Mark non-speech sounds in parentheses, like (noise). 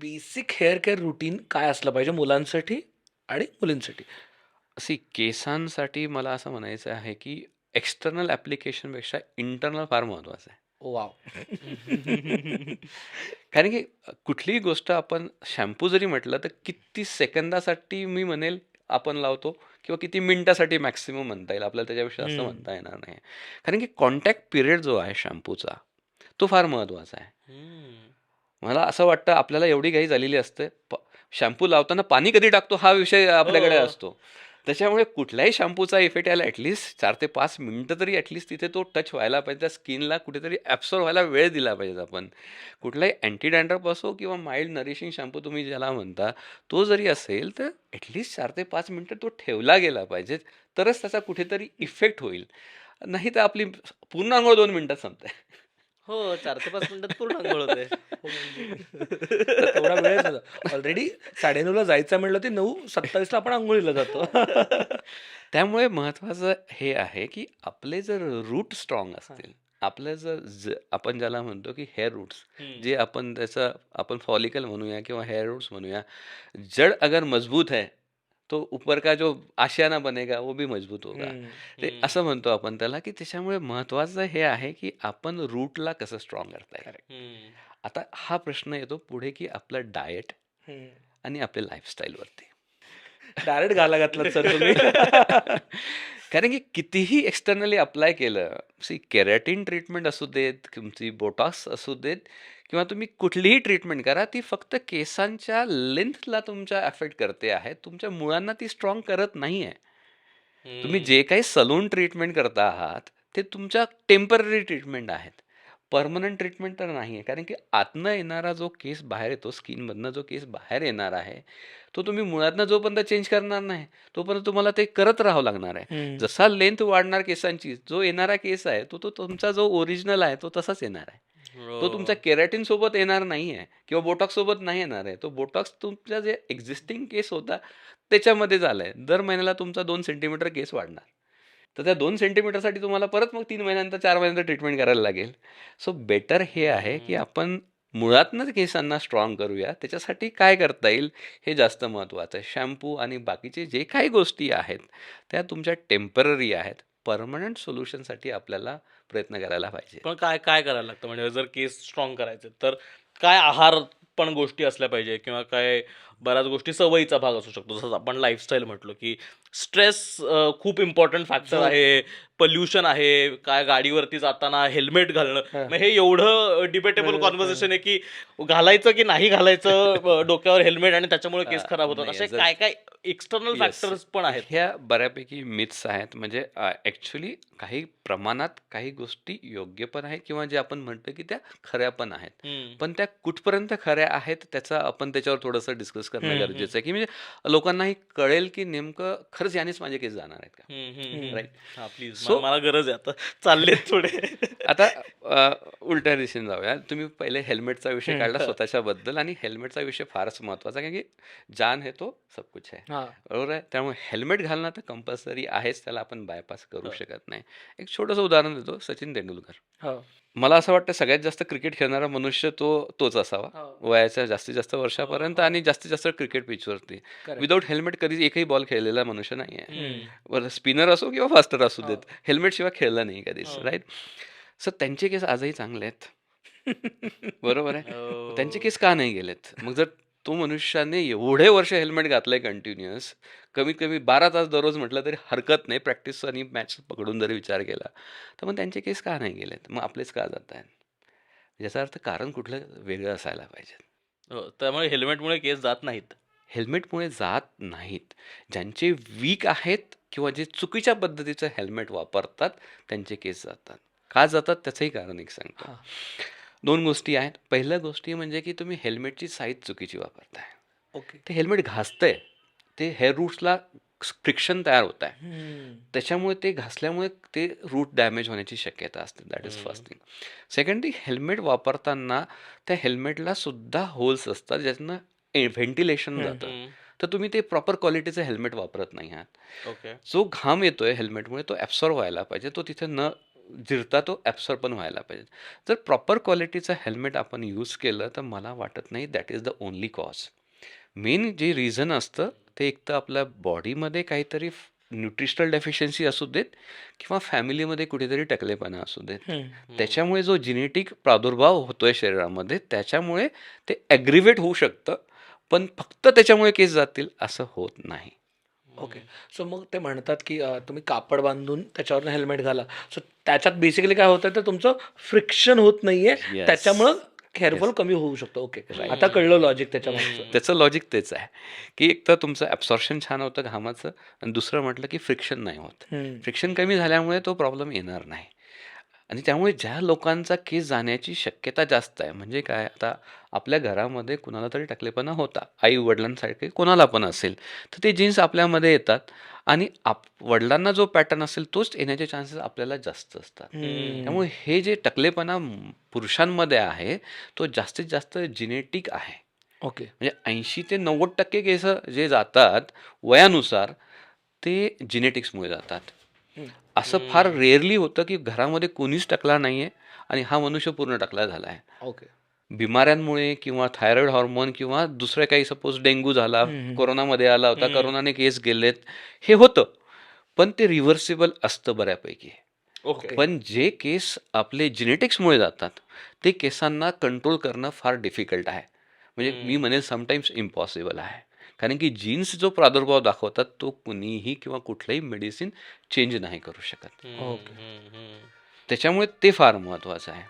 Basic hair care routine काय असलं पाहिजे मुलांसाठी आणि मुलींसाठी? सी केसांसाठी मला असं म्हणायचं आहे, की एक्सटर्नल ॲप्लिकेशनपेक्षा इंटर्नल फार महत्त्वाचं आहे. वॉव! (laughs) कारण की कुठलीही गोष्ट आपण शॅम्पू जरी म्हटलं, तर किती सेकंदासाठी मी म्हणेल आपण लावतो किंवा किती मिनिटासाठी मॅक्सिमम म्हणता येईल. आपल्याला त्याच्यापेक्षा हं. म्हणता येणार नाही. कारण की कॉन्टॅक्ट पिरियड जो आहे शॅम्पूचा, तो फार महत्त्वाचा आहे. मला असं वाटतं आपल्याला एवढी घाई झालेली असते. प शॅम्पू लावताना पाणी कधी टाकतो हा विषय आपल्याकडे हो. असतो. त्याच्यामुळे कुठल्याही शॅम्पूचा इफेक्ट यायला ॲटलीस्ट 4 ते 5 मिनिटं तरी ॲटलीस्ट तिथे तो टच व्हायला पाहिजे. त्या स्किनला कुठेतरी ॲब्सॉर्ब व्हायला वेळ दिला पाहिजे आपण. कुठलाही अँटी डॅन्ड्रफ असो किंवा माईल्ड नरिशिंग शॅम्पू तुम्ही ज्याला म्हणता, तो जरी असेल तर ॲटलीस्ट 4 ते 5 मिनिटं तो ठेवला गेला पाहिजे. तरच त्याचा कुठेतरी इफेक्ट होईल. नाहीतर आपली पूर्ण अंघोळ 2 मिनिटात संपते. हो, 4 ते 5 मिनिटात पूर्ण अंघोळ होते. हो म्हणजे तेवढा वेळच होता. ऑलरेडी 9:30 ला जायचं म्हटलं ते 9:27 ला आपण अंघोळीला जातो. त्यामुळे महत्त्वाचं हे आहे, की आपले जर रूट स्ट्राँग असतील, आपलं जर ज आपण ज्याला म्हणतो, की हेअर रूट्स. जे आपण त्याचं आपण फॉलिकल म्हणूया किंवा हेअर रूट्स म्हणूया, जड़ अगर मजबूत है, तो ऊपर का जो आशियाना बनेगा वो भी मजबूत होगा. ते. असं म्हणतो आपण त्याला, की त्याच्यामुळे महत्त्वाचं हे आहे, की आपण रूटला कसं स्ट्राँग करता येईल. करेक्ट. हं. आता हा प्रश्न येतो पुढे, की आपलं डायट हं. आणि आपल्या लाईफस्टाईलवरती. डायरेक्ट घाला घातलात सर तुम्ही. (laughs) कारण की कितीही एक्सटर्नली अप्लाय केलं, सी केराटिन ट्रीटमेंट असू देत, तुमची बोटॉक्स असू देत किंवा तुम्ही कुठलीही ट्रीटमेंट करा, ती फक्त केसांच्या लेंथला तुमच्या अफेक्ट करते आहे. तुमच्या मुळांना ती स्ट्राँग करत नाही आहे. तुम्ही. जे काही सलून ट्रीटमेंट करता आहात, ते तुमच्या टेंपररी ट्रीटमेंट आहेत. पर्मनंट ट्रीटमेंट तर नाही आहे. कारण की आतनं येणारा जो केस बाहेर येतो, स्किनमधनं जो केस बाहेर येणार आहे, तो तुम्ही मुळातनं जोपर्यंत चेंज करणार नाही, तोपर्यंत तुम्हाला ते करत राहावं लागणार आहे. जसा लेंथ वाढणार केसांची, जो येणारा केस आहे, तो तो तुमचा जो ओरिजिनल आहे, तो तसाच येणार आहे. तो हो. केराटिन सोबत येणार नाही आहे किंवा बोटॉक्स सोबत नाही येणार आहे. तो बोटॉक्स तुमच्या जे एक्झिस्टिंग केस होता, त्याच्यामध्ये झालाय. दर महिन्याला तुमचा 2 सेंटीमीटर केस वाढणार. तर त्या 2 सेंटीमीटरसाठी तुम्हाला परत मग 3 महिन्यानंतर, 4 महिन्यानंतर ट्रीटमेंट करायला लागेल. सो बेटर हे आहे, की. आपण मुळातनंच केसांना स्ट्राँग करूया. त्याच्यासाठी काय करता येईल, हे जास्त महत्त्वाचं आहे. शॅम्पू आणि बाकीचे जे काही गोष्टी आहेत, त्या तुमच्या टेंपररी आहेत. पर्मनंट सोल्युशनसाठी आपल्याला प्रयत्न करायला पाहिजे. पण काय काय करायला लागतं? म्हणजे जर केस स्ट्राँग करायचे, तर काय आहार पण गोष्टी असल्या पाहिजे किंवा काय बऱ्याच गोष्टी सवयीचा भाग असू शकतो. जसं आपण लाईफस्टाईल म्हटलो, की स्ट्रेस खूप इम्पोर्टंट फॅक्टर झोप. आहे. पोल्युशन आहे. काय गाडीवरती जाताना हेल्मेट घालणं. हां. मग हे एवढं डिबेटेबल कन्व्हर्सेशन आहे, की घालायचं की नाही घालायचं डोक्यावर हेल्मेट आणि त्याच्यामुळे (laughs) केस खराब होतात. असे काय काय एक्सटर्नल. फॅक्टर्स पण आहेत. ह्या बऱ्यापैकी मिथ्स आहेत. म्हणजे अ, ॲक्चुअली काही प्रमाणात काही गोष्टी योग्य पण आहेत किंवा जे आपण म्हणतो, की त्या खऱ्या पण आहेत. पण त्या कुठपर्यंत खऱ्या आहेत, त्याचा आपण त्याच्यावर थोडंसं डिस्कस करणं. गरजेचं आहे, की म्हणजे लोकांनाही कळेल, की नेमकं खरंच यानेच माझे केस जाणार आहेत का? प्लीज सो मला गरज आहे आता. चाललेत थोडे. (laughs) आता उलट्या दिशेने जाऊया. तुम्ही पहिले हेल्मेटचा विषय. काढला स्वतःच्याबद्दल आणि हेल्मेटचा विषय फारच महत्त्वाचा आहे, कारण की जान है तो सब कुछ है. हां. बरोबर आहे. त्यामुळे हेल्मेट घालणं तर कंपल्सरी आहेच. त्याला आपण बायपास करू हो. शकत नाही. एक छोटंसं उदाहरण देतो. सचिन तेंडुलकर. हो. मला असं वाटतं सगळ्यात जास्त क्रिकेट खेळणारा मनुष्य तो तोच असावा. हो. वयाच्या जास्तीत जास्त हो, वर्षापर्यंत हो. आणि जास्तीत जास्त क्रिकेट पिचवरती. करेक्ट. विदाऊट हेल्मेट कधीच एकही बॉल खेळलेला मनुष्य नाही आहे. हं. बरं स्पिनर असो किंवा फास्टर असू हो. देत. हेल्मेटशिवाय खेळला नाही कधीच. हो. राइट. सो त्यांचे केस आजही चांगले आहेत. (laughs) बरोबर आहे. त्यांचे हो. केस का नाही गेलेत? मग जर तो मनुष्याने एवढे वर्ष हेल्मेट घातलंय कंटिन्युअस, कमीत कमी 12 तास दररोज म्हटलं तरी हरकत नाही. प्रॅक्टिस आणि मॅच पकडून जरी विचार केला, तर मग त्यांचे केस का नाही गेलेत? मग आपलेच का जात आहेत? याचा अर्थ कारण कुठलं वेगळं असायला पाहिजे. हो, त्यामुळे हेल्मेटमुळे केस जात नाहीत. हेल्मेटमुळे जात नाहीत. ज्यांचे वीक आहेत किंवा जे चुकीच्या पद्धतीचं हेल्मेट वापरतात, त्यांचे केस जातात. का जातात त्याचंही कारण एक सांगतो. 2 गोष्टी आहेत. पहिल्या गोष्टी म्हणजे की तुम्ही हेल्मेटची साईज चुकीची वापरताय. ओके. ते हेल्मेट घासतंय. ते हेअर रूट्सला फ्रिक्शन तयार होत आहे. त्याच्यामुळे ते घासल्यामुळे ते रूट डॅमेज होण्याची शक्यता असते. That is. First thing. Secondly helmet वापरताना त्या हेल्मेटला सुद्धा होल्स असतात, ज्यातनं व्हेंटिलेशन. जातं. तर तुम्ही ते प्रॉपर क्वालिटीचं हेल्मेट वापरत नाही आहात. जो घाम येतोय हेल्मेटमुळे तो ॲब्सॉर्ब व्हायला पाहिजे. तो तिथे न जिरता तो ॲब्सॉर्ब पण व्हायला पाहिजे. जर प्रॉपर क्वालिटीचं हेल्मेट आपण यूज केलं तर मला वाटत नाही that is the only cause main जे रिझन असतं ते एक तर आपल्या बॉडीमध्ये काहीतरी न्यूट्रिशनल डेफिशियन्सी असू देत किंवा फॅमिलीमध्ये कुठेतरी टकलेपणा असू देत. त्याच्यामुळे जो जेनेटिक प्रादुर्भाव होतोय शरीरामध्ये त्याच्यामुळे ते ॲग्रिवेट होऊ शकतं पण फक्त त्याच्यामुळे केस जातील असं होत नाही. ओके. सो मग ते म्हणतात की अ, तुम्ही कापड बांधून त्याच्यावर हेल्मेट घाला. सो त्याच्यात बेसिकली काय होतं तर तुमचं फ्रिक्शन होत नाहीये. Yes. त्याच्यामुळं हेअरफॉल. कमी होऊ शकतो. ओके. आता कळलं लॉजिक त्याच्या मागचं. त्याचं लॉजिक तेच आहे. की एक तर तुमचं ॲब्सॉर्प्शन छान होतं घामाचं आणि दुसरं म्हटलं की फ्रिक्शन नाही होत. हम्म. फ्रिक्शन कमी झाल्यामुळे तो प्रॉब्लेम येणार नाही. आणि त्यामुळे ज्या लोकांचा केस जाण्याची शक्यता जास्त आहे म्हणजे काय? आता आपल्या घरामध्ये कुणाला तरी टकलेपणा होता. आई वडिलांसारखे कोणाला पण असेल तर ते जीन्स आपल्यामध्ये येतात आणि आप वडिलांना जो पॅटर्न असेल तोच येण्याचे चान्सेस आपल्याला जास्त असतात. त्यामुळे हे जे टकलेपणा पुरुषांमध्ये आहे तो जास्तीत जास्त जेनेटिक आहे. ओके. म्हणजे ऐंशी ते नव्वद टक्के केस जे जातात वयानुसार ते जेनेटिक्समुळे जातात. असं फार रेअरली होतं की घरामध्ये कोणीच टकला नाही आहे आणि हा मनुष्य पूर्ण टकला झाला आहे. ओके बिमाऱ्यांमुळे किंवा थायरॉइड हॉर्मोन किंवा दुसरं काही सपोज डेंग्यू झाला. कोरोनामध्ये आला होता. करोनाने केस गेलेत हे होतं. पण ते रिव्हर्सिबल असतं बऱ्यापैकी. ओके पण जे केस आपले जेनेटिक्समुळे जातात ते केसांना कंट्रोल करणं फार डिफिकल्ट आहे. म्हणजे मी. म्हणेल समटाईम्स इम्पॉसिबल आहे. कारण की जीन्स जो प्रादुर्भाव दाखवतात तो कुणीही किंवा कुठलंही मेडिसिन चेंज नाही करू शकत. त्याच्यामुळे ते फार महत्त्वाचं आहे.